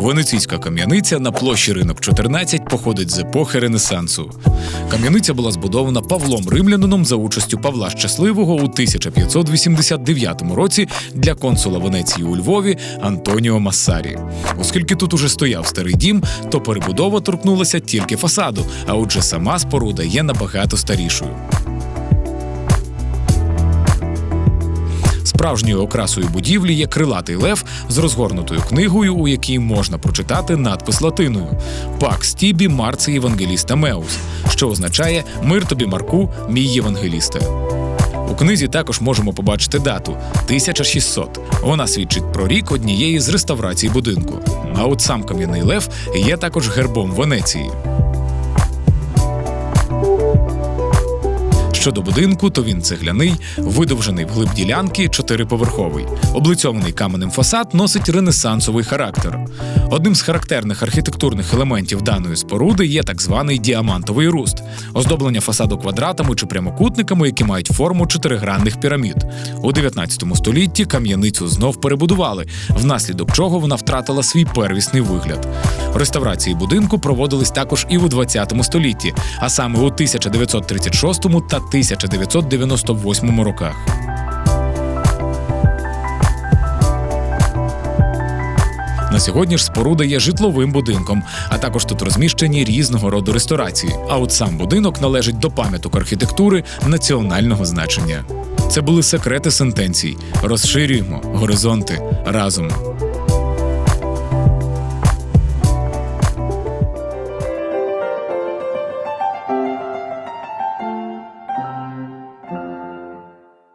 Венеційська кам'яниця на площі ринок 14 походить з епохи Ренесансу. Кам'яниця була збудована Павлом Римлянином за участю Павла Щасливого у 1589 році для консула Венеції у Львові Антоніо Массарі. Оскільки тут уже стояв старий дім, то перебудова торкнулася тільки фасаду, а отже, сама споруда є набагато старішою. Справжньою окрасою будівлі є крилатий лев з розгорнутою книгою, у якій можна прочитати надпис латиною Пакс Тібі Марці Євангеліста Меус, що означає Мир тобі, Марку, мій Євангелісте. У книзі також можемо побачити дату 1600. Вона свідчить про рік однієї з реставрацій будинку. А от сам кам'яний лев є також гербом Венеції. Щодо будинку, то він цегляний, видовжений вглиб ділянки, чотириповерховий. Облицьований каменем фасад носить ренесансовий характер. Одним з характерних архітектурних елементів даної споруди є так званий діамантовий руст, оздоблення фасаду квадратами чи прямокутниками, які мають форму чотиригранних пірамід. У 19 столітті кам'яницю знов перебудували, внаслідок чого вона втратила свій первісний вигляд. Реставрації будинку проводились також і у 20 столітті, а саме у 1936 та 1998 роках. На сьогодні ж споруда є житловим будинком, а також тут розміщені різного роду ресторації. А от сам будинок належить до пам'яток архітектури національного значення. Це були секрети сентенцій. Розширюємо горизонти разом.